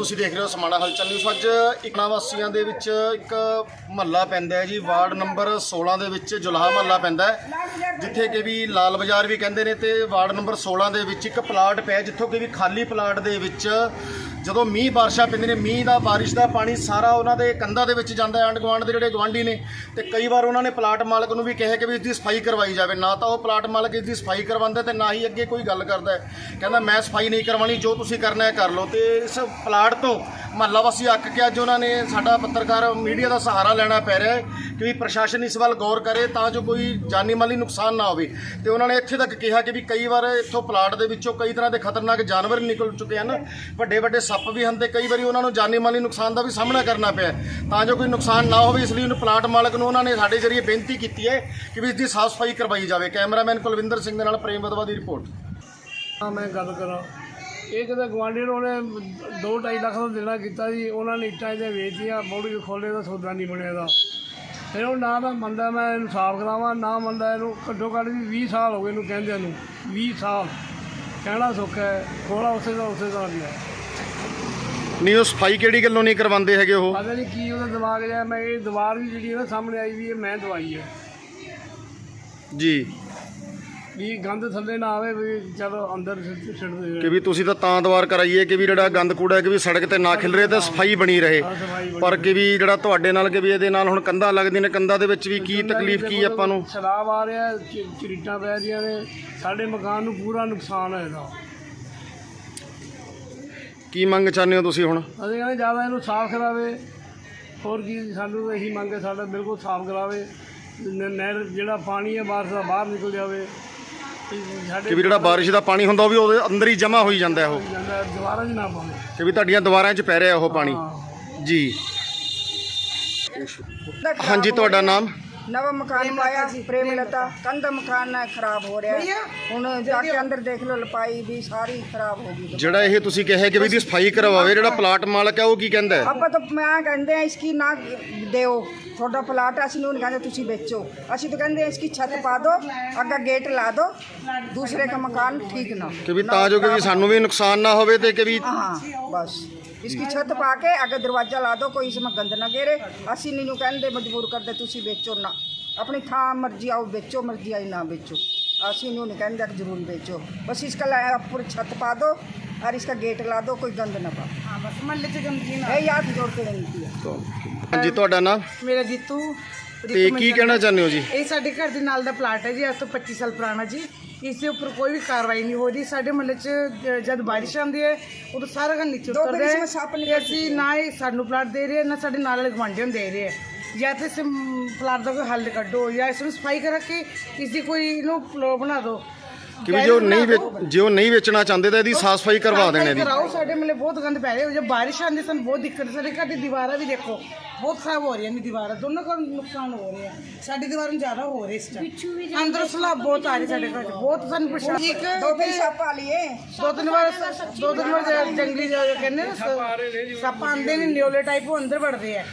ਤੁਸੀਂ ਦੇਖ ਰਹੇ ਹੋ ਸਮਾਣਾ ਹਲਚਲ ਨਿਊਜ਼ ਅੱਜ ਇਕਨਾ ਵਾਸੀਆਂ ਦੇ ਵਿੱਚ ਇੱਕ ਮਹੱਲਾ ਪੈਂਦਾ ਹੈ ਜੀ, ਵਾਰਡ ਨੰਬਰ 16 ਦੇ ਵਿੱਚ ਜੁਲਾਹਾ ਮਹੱਲਾ ਪੈਂਦਾ ਹੈ, ਜਿੱਥੇ ਕਿ ਵੀ ਲਾਲ ਬਾਜ਼ਾਰ ਵੀ ਕਹਿੰਦੇ ਨੇ ਤੇ ਵਾਰਡ ਨੰਬਰ 16 ਦੇ ਵਿੱਚ ਇੱਕ ਪਲਾਟ ਪਿਆ ਜਿੱਥੋਂ ਕਿ ਵੀ ਖਾਲੀ ਪਲਾਟ ਦੇ ਵਿੱਚ ਜਦੋਂ ਮੀਂਹ ਬਾਰਿਸ਼ਾਂ ਪੈਂਦੇ ਨੇ, ਮੀਂਹ ਦਾ, ਬਾਰਿਸ਼ ਦਾ ਪਾਣੀ ਸਾਰਾ ਉਹਨਾਂ ਦੇ ਕੰਧਾਂ ਦੇ ਵਿੱਚ ਜਾਂਦਾ ਹੈ, ਆਂਢ ਗੁਆਂਢ ਦੇ ਜਿਹੜੇ ਗਵਾਂਢੀ ਨੇ। ਤੇ ਕਈ ਵਾਰ ਉਹਨਾਂ ਨੇ ਪਲਾਟ ਮਾਲਕ ਨੂੰ ਵੀ ਕਿਹਾ ਕਿ ਵੀ ਇਸ ਦੀ ਸਫ਼ਾਈ ਕਰਵਾਈ ਜਾਵੇ। ਨਾ ਤਾਂ ਉਹ ਪਲਾਟ ਮਾਲਕ ਇਸ ਦੀ ਸਫ਼ਾਈ ਕਰਵਾਉਂਦਾ ਤੇ ਨਾ ਹੀ ਅੱਗੇ ਕੋਈ ਗੱਲ ਕਰਦਾ। ਕਹਿੰਦਾ, ਮੈਂ ਸਫ਼ਾਈ ਨਹੀਂ ਕਰਵਾਉਣੀ, ਜੋ ਤੁਸੀਂ ਕਰਨਾ ਹੈ ਕਰ ਲਓ। ਤੇ ਇਸ ਪਲਾਟ ਤੋਂ ਮਹੱਲਾ ਵਾਸੀ ਅੱਕ ਕੇ ਅੱਜ ਉਹਨਾਂ ਨੇ ਸਾਡਾ ਪੱਤਰਕਾਰ ਮੀਡੀਆ ਦਾ ਸਹਾਰਾ ਲੈਣਾ ਪੈ ਰਿਹਾ ਹੈ ਕਿ ਵੀ ਪ੍ਰਸ਼ਾਸਨ ਇਸ ਵੱਲ ਗੌਰ ਕਰੇ ਤਾਂ ਜੋ ਕੋਈ ਜਾਨੀ ਮਾਲੀ ਨੁਕਸਾਨ ਨਾ ਹੋਵੇ। ਤੇ ਉਹਨਾਂ ਨੇ ਇੱਥੇ ਤੱਕ ਕਿਹਾ ਕਿ ਵੀ ਕਈ ਵਾਰ ਇੱਥੋਂ ਪਲਾਟ ਦੇ ਵਿੱਚੋਂ ਕਈ ਤਰ੍ਹਾਂ ਦੇ ਖਤਰਨਾਕ ਜਾਨਵਰ ਨਿਕਲ ਚੁੱਕੇ ਹਨ। ਵੱਡੇ ਵੱਡੇ ਸੱਪ ਵੀ ਹਨ ਤੇ ਕਈ ਵਾਰੀ ਉਹਨਾਂ ਨੂੰ ਜਾਨੀ ਮਾਲੀ ਨੁਕਸਾਨ ਦਾ ਵੀ ਸਾਹਮਣਾ ਕਰਨਾ ਪਿਆ ਤਾਂ ਜੋ ਕੋਈ ਨੁਕਸਾਨ ਨਾ ਹੋਵੇ, ਇਸ ਲਈ ਉਹਨੂੰ ਪਲਾਟ ਮਾਲਕ ਨੂੰ ਉਹਨਾਂ ਨੇ ਸਾਡੇ ਜਰੀਏ ਬੇਨਤੀ ਕੀਤੀ ਹੈ ਕਿ ਵੀ ਇਸ ਦੀ ਸਾਫ਼ ਸਫ਼ਾਈ ਕਰਵਾਈ ਜਾਵੇ। ਕੈਮਰਾਮੈਨ ਕੁਲਵਿੰਦਰ ਸਿੰਘ ਦੇ ਨਾਲ ਪ੍ਰੇਮ ਬਦਵਾ ਦੀ ਰਿਪੋਰਟ। ਹਾਂ, ਮੈਂ ਗੱਲ ਕਰਾਂ। ਇਹ ਕਿਤੇ ਗਵਾਂਢੀ ਨੂੰ ਉਹਨੇ 2.5 ਲੱਖ ਦਾ ਦੇਣਾ ਕੀਤਾ ਜੀ ਉਹਨਾਂ ਨੇ ਇੱਟਾਂ ਇਹਦੇ ਵੇਚੀਆਂ ਬੋੜੀ ਖੋਲੇ ਦਾ ਸੌਦਾ ਨਹੀਂ ਬਣਿਆ ਦਾ ਫਿਰ ਉਹ ਨਾ ਤਾਂ ਮੰਨਦਾ ਮੈਂ ਇਹਨੂੰ ਸਾਫ਼ ਕਰਾਵਾਂ ਨਾ ਮੰਨਦਾ ਇਹਨੂੰ ਘੱਟੋ ਘੱਟ ਵੀ 20 ਸਾਲ ਹੋ ਗਏ ਇਹਨੂੰ ਕਹਿੰਦਿਆਂ ਨੂੰ 20 ਸਾਲ। ਕਹਿਣਾ ਸੌਖਾ ਹੈ ਖੋਲਾ ਉਸੇ ਦਾ ਉਸੇ ਦਾ ਗਿਆ ਨਹੀਂ ਉਹ ਸਫ਼ਾਈ ਕਿਹੜੀ ਗੱਲੋਂ ਨਹੀਂ ਕਰਵਾਉਂਦੇ ਹੈਗੇ ਉਹ? ਪਤਾ ਨਹੀਂ ਕੀ ਉਹਦਾ ਦਿਮਾਗ ਜਿਹਾ ਮੈਂ ਇਹ ਦੀਵਾਰ ਵੀ ਜਿਹੜੀ ਨਾ ਸਾਹਮਣੇ ਆਈ ਵੀ ਇਹ ਮੈਂ ਦਵਾਈ ਹੈ। ਜੀ। ਵੀ ਗੰਦ ਥੱਲੇ ਨਾ ਆਵੇ ਵੀ ਚਲੋ ਅੰਦਰ ਸਿੱਟ ਸਿੱਟ ਦੇ ਕਿ ਵੀ ਤੁਸੀਂ ਤਾਂ ਤਾਂ ਦਵਾਰ ਕਰਾਈਏ ਕਿ ਵੀ ਜਿਹੜਾ ਗੰਦ ਕੂੜਾ ਹੈ ਕਿ ਵੀ ਸੜਕ ਤੇ ਨਾ ਖਿਲਰੇ ਤੇ ਸਫ਼ਾਈ ਬਣੀ ਰਹੇ। ਸਫ਼ਾਈ ਪਰ ਕਿ ਵੀ ਜਿਹੜਾ ਤੁਹਾਡੇ ਨਾਲ ਕਿ ਵੀ ਇਹਦੇ ਨਾਲ ਹੁਣ ਕੰਧਾਂ ਲੱਗਦੀਆਂ ਨੇ ਕੰਧਾਂ ਦੇ ਵਿੱਚ ਵੀ ਕੀ ਤਕਲੀਫ ਕੀ ਆਪਾਂ ਨੂੰ? ਸਲਾਬ ਆ ਰਿਹਾ ਚ- ਚਰੀਟਾਂ ਪੈ ਰਹੀਆਂ ਨੇ ਸਾਡੇ ਮਕਾਨ ਨੂੰ ਪੂਰਾ ਨੁਕਸਾਨ ਹੈ ਇਹਦਾ। ਕੀ ਮੰਗ ਚਾਹੁੰਦੇ ਹੋ ਤੁਸੀਂ ਹੁਣ? ਅਸੀਂ ਕਹਿੰਦੇ ਜ਼ਿਆਦਾ ਇਹਨੂੰ ਸਾਫ਼ ਕਰਾਵੇ। ਹੋਰ ਕੀ ਸਾਨੂੰ ਤਾਂ ਇਹੀ ਮੰਗ ਹੈ ਸਾਡਾ ਬਿਲਕੁਲ ਸਾਫ਼ ਕਰਾਵੇ। ਨ- ਨਹਿਰ ਜਿਹੜਾ ਪਾਣੀ ਹੈ ਬਾਰਿਸ਼ ਦਾ ਬਾਹਰ ਨਿਕਲ ਜਾਵੇ। ਕਿ ਵੀ ਜਿਹੜਾ ਬਾਰਿਸ਼ ਦਾ ਪਾਣੀ ਹੁੰਦਾ ਉਹ ਵੀ ਉਹਦੇ ਅੰਦਰ ਹੀ ਜਮ੍ਹਾਂ ਹੋਈ ਜਾਂਦਾ ਹੈ ਉਹ। ਜਾਂਦਾ ਦੁਬਾਰਾ ਜੀ ਨਾ ਪਾਵੇ ਕਿ ਵੀ ਤੁਹਾਡੀਆਂ ਦੀਵਾਰਾਂ 'ਚ ਪੈ ਰਿਹਾ ਉਹ ਪਾਣੀ। ਜੀ। ਹਾਂਜੀ ਤੁਹਾਡਾ ਨਾਮ? ਨਵਾਂ ਮਕਾਨ ਪਾਇਆ ਪ੍ਰੇਮਲਤਾ ਕੰਧ ਮਕਾਨ ਨਾ ਖਰਾਬ ਹੋ ਰਿਹਾ। ਹੁਣ ਜਾ ਕੇ ਅੰਦਰ ਦੇਖ ਲਓ ਲਪਾਈ ਵੀ ਸਾਰੀ ਖਰਾਬ ਹੋ ਗਈ। ਜਿਹੜਾ ਇਹ ਤੁਸੀਂ ਕਿਹਾ ਕਿ ਵੀ ਇਹਦੀ ਸਫ਼ਾਈ ਕਰਵਾਵੇ ਜਿਹੜਾ ਪਲਾਟ ਮਾਲਕ ਹੈ ਉਹ ਕੀ ਕਹਿੰਦਾ ਹੈ? ਆਪਾਂ ਤਾਂ ਮੈਂ ਕਹਿੰਦੇ ਆ ਇਸकी ਨਾ ਦਿਓ। ਤੁਹਾਡਾ ਪਲਾਟ ਆ, ਅਸੀਂ ਨੂੰ ਕਹਿੰਦੇ ਤੁਸੀਂ ਵੇਚੋ ਅਸੀਂ ਤਾਂ ਕਹਿੰਦੇ ਇਸ ਦੀ ਛੱਤ ਪਾ ਦੋ ਅੱਗਾ ਗੇਟ ਲਾ ਦੋ ਦੂਸਰੇ ਦਾ ਮਕਾਨ ਠੀਕ ਨਾ ਕਿ ਵੀ ਤਾਂ ਜੋ ਕਿ ਸਾਨੂੰ ਵੀ ਨੁਕਸਾਨ ਨਾ ਹੋਵੇ ਤੇ ਕਿ ਵੀ हाँ बस इसकी छत पा के अगर दरवाजा ला दो कोई इसमें गंद ना गेरे असी नहीं कहते मजबूर कर दे तुसी बेचो ना अपनी थां मर्जी आओ बेचो मर्जी आई ना बेचो ਅਸੀਂ ਨੂੰ ਨਹੀਂ ਕਹਿੰਦੇ ਕਿ ਜ਼ਰੂਰ ਵੇਚੋ बस इसका ला- ऊपर छत पा दो और इसका गेट ला दो कोई गंद ना पा हाँ बस मोहल्ले से गंदगी ना याद जोड़ के नहीं है ਹਾਂਜੀ ਤੁਹਾਡਾ ਨਾਮ ਮੇਰਾ ਜੀਤੂ ਤੇ ਕੀ ਕਹਿਣਾ ਚਾਹੁੰਦੇ ਹੋ ਜੀ ਇਹ ਸਾਡੇ ਘਰ ਦੇ ਨਾਲ ਦਾ ਪਲਾਟ ਹੈ ਜੀ ਅੱਜ ਤੋਂ 25 ਸਾਲ ਪੁਰਾਣਾ ਜੀ ਇਸ ਦੇ ਉੱਪਰ ਕੋਈ ਵੀ ਕਾਰਵਾਈ ਨਹੀਂ ਹੋ ਰਹੀ ਸਾਡੇ ਮਹੱਲੇ 'ਚ ਜ- ਜਦ ਬਾਰਿਸ਼ ਆਉਂਦੀ ਹੈ ਉਦੋਂ ਸਾਰਾ ਘਰ ਨੀਚੇ ਦੋ ਉਤਰਦਾ ਵਾਰੀ ਹੈ इसमें सप ਤੇ ਅਸੀਂ ਨਾ ਹੀ ਸਾਨੂੰ ਪਲਾਟ ਦੇ ਰਹੇ ਨਾ ਸਾਡੇ ਨਾਲ ਵਾਲੇ ਗੁਆਂਢੀਆਂ ਨੂੰ ਦੇ ਰਹੇ ਹੈ ਜਾਂ ਤਾਂ ਇਸ ਪਲਾਟ ਦਾ ਕੋਈ ਹੱਲ ਕੱਢੋ ਜਾਂ ਇਸ ਨੂੰ ਸਫ਼ਾਈ ਕਰਕੇ ਇਸ ਦੀ ਕੋਈ ਇਹਨੂੰ ਫਲੋਰ ਬਣਾ ਦਿਓ। ਕਿਉਂਕਿ ਜੋ ਨਹੀਂ ਵੇਚ- ਨਹੀਂ ਵੇਚਣਾ ਚਾਹੁੰਦੇ ਤਾਂ ਇਹਦੀ ਸਾਫ਼ ਸਫ਼ਾਈ ਕਰਵਾ ਦੇਣ ਇਹਦੀ। ਕਰਾਓ ਸਾਡੇ ਮਲੇ ਬਹੁਤ ਗੰਦ ਪੈ ਰਿਹਾ ਜੇ ਬਾਰਿਸ਼ ਆਉਂਦੀ ਸਾਨੂੰ ਬਹੁਤ ਦਿੱਕਤ ਸਾਡੇ ਘਰ ਦੀ ਦੀਵਾਰਾਂ ਵੀ ਦੇਖੋ ਬਹੁਤ ਖਰਾਬ ਹੋ ਰਹੀਆਂ ਨੇ ਦੀਵਾਰਾਂ। ਦੋਨੋਂ ਘਰ ਨੁਕਸਾਨ ਹੋ ਰਿਹਾ। ਸਾਡੀ ਦੀਵਾਰ ਜ਼ਿਆਦਾ ਹੋ ਰਿਹਾ ਇਸ ਟਾਈਮ ਅੰਦਰ ਸਲਾਬ ਬਹੁਤ ਆ ਰਹੀ ਸਾਡੇ ਘਰ 'ਚ, ਬਹੁਤ ਸਾਨੂੰ ਪਰੇਸ਼ਾਨੀ ਇੱਕ ਦੋ ਤਿੰਨ ਸੱਪ ਲਈਏ ਦੋ ਤਿੰਨ ਵਾਰ ਦੋ ਤਿੰਨ ਵਾਰ ਜੰਗਲੀ ਜੋ ਕਹਿੰਦੇ ਨੇ ਸੱਪ ਆਉਂਦੇ ਨੇ ਨਿਓਲੇ ਟਾਈਪ ਉਹ ਅੰਦਰ ਵੜਦੇ ਆ।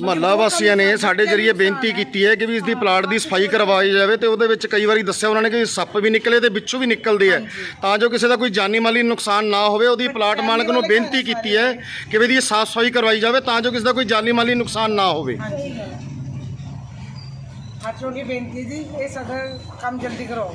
ਮਹੱਲਾ ਵਾਸੀਆਂ ਨੇ ਸਾਡੇ ਜਰੀਏ ਬੇਨਤੀ ਕੀਤੀ ਹੈ ਕਿ ਵੀ ਇਸ ਦੀ ਪਲਾਟ ਦੀ ਸਫ਼ਾਈ ਕਰਵਾਈ ਜਾਵੇ ਤੇ ਉਹਦੇ ਵਿੱਚ ਕਈ ਵਾਰੀ ਦੱਸਿਆ ਉਹਨਾਂ ਨੇ ਕਿ ਸੱਪ ਵੀ ਨਿਕਲੇ ਤੇ ਵਿੱਚੋਂ ਵੀ ਨਿਕਲਦੇ ਆ। ਤਾਂ ਜੋ ਕਿਸੇ ਦਾ ਕੋਈ ਜਾਨੀ ਮਾਲੀ ਨੁਕਸਾਨ ਨਾ ਹੋਵੇ, ਉਹਦੀ ਪਲਾਟ ਮਾਲਕ ਨੂੰ ਬੇਨਤੀ ਕੀਤੀ ਹੈ ਕਿ ਵੀ ਇਹਦੀ ਸਾਫ਼ ਸਫ਼ਾਈ ਕਰਵਾਈ ਜਾਵੇ ਤਾਂ ਜੋ ਕਿਸੇ ਦਾ ਕੋਈ ਜਾਨੀ ਮਾਲੀ ਨੁਕਸਾਨ ਨਾ ਹੋਵੇ। ਹੱਥ ਜੋੜ ਬੇਨਤੀ ਜੀ, ਇਹ ਸਾਡਾ ਕੰਮ ਜਲਦੀ ਕਰਵਾਓ।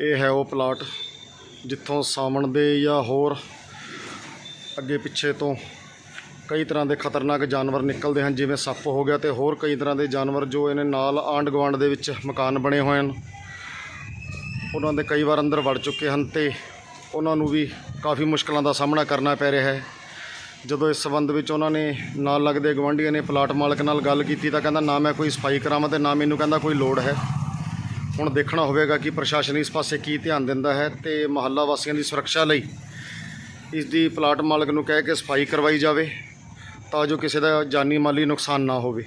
ਇਹ ਹੈ ਉਹ ਪਲਾਟ ਜਿੱਥੋਂ ਸਾਵਣ ਦੇ ਜਾਂ ਹੋਰ ਅੱਗੇ ਪਿੱਛੇ ਤੋਂ ਕਈ ਤਰ੍ਹਾਂ ਦੇ ਖਤਰਨਾਕ ਜਾਨਵਰ ਨਿਕਲਦੇ ਹਨ, ਜਿਵੇਂ ਸੱਪ ਹੋ ਗਿਆ ਤੇ ਹੋਰ ਕਈ ਤਰ੍ਹਾਂ ਦੇ ਜਾਨਵਰ ਜੋ ਇਹਨੇ ਨਾਲ ਆਂਢ ਗੁਆਂਢ ਦੇ ਵਿੱਚ ਮਕਾਨ ਬਣੇ ਹੋਏ ਹਨ। ਉਹਨਾਂ ਦੇ ਕਈ ਵਾਰ ਅੰਦਰ ਵੜ ਚੁੱਕੇ ਹਨ ਤੇ ਉਹਨਾਂ ਨੂੰ ਵੀ ਕਾਫੀ ਮੁਸ਼ਕਲਾਂ ਦਾ ਸਾਹਮਣਾ ਕਰਨਾ ਪੈ ਰਿਹਾ ਹੈ। ਜਦੋਂ ਇਸ ਸਬੰਧ ਵਿੱਚ ਉਹਨਾਂ ਨੇ ਨਾਲ ਲੱਗਦੇ ਗਵਾਂਢੀਆਂ ਨੇ ਪਲਾਟ ਮਾਲਕ ਨਾਲ ਗੱਲ ਕੀਤੀ ਤਾਂ ਕਹਿੰਦਾ, ਨਾ ਮੈਂ ਕੋਈ ਸਫ਼ਾਈ ਕਰਾਵਾਂ ਤੇ ਨਾ ਮੈਨੂੰ ਕਹਿੰਦਾ ਕੋਈ ਲੋੜ ਹੈ। ਹੁਣ ਦੇਖਣਾ ਹੋਵੇਗਾ ਕਿ ਪ੍ਰਸ਼ਾਸਨ ਇਸ ਪਾਸੇ ਕੀ ਧਿਆਨ ਦਿੰਦਾ ਹੈ ਤੇ ਮਹੱਲਾ ਵਾਸੀਆਂ ਦੀ ਸੁਰੱਖਿਆ ਲਈ ਇਸ ਦੀ ਪਲਾਟ ਮਾਲਕ ਨੂੰ ਕਹਿ ਕੇ ਸਫ਼ਾਈ ਕਰਵਾਈ ਜਾਵੇ ਤਾਂ ਜੋ ਕਿਸੇ ਦਾ ਜਾਨੀ ਮਾਲੀ ਨੁਕਸਾਨ ਨਾ ਹੋਵੇ।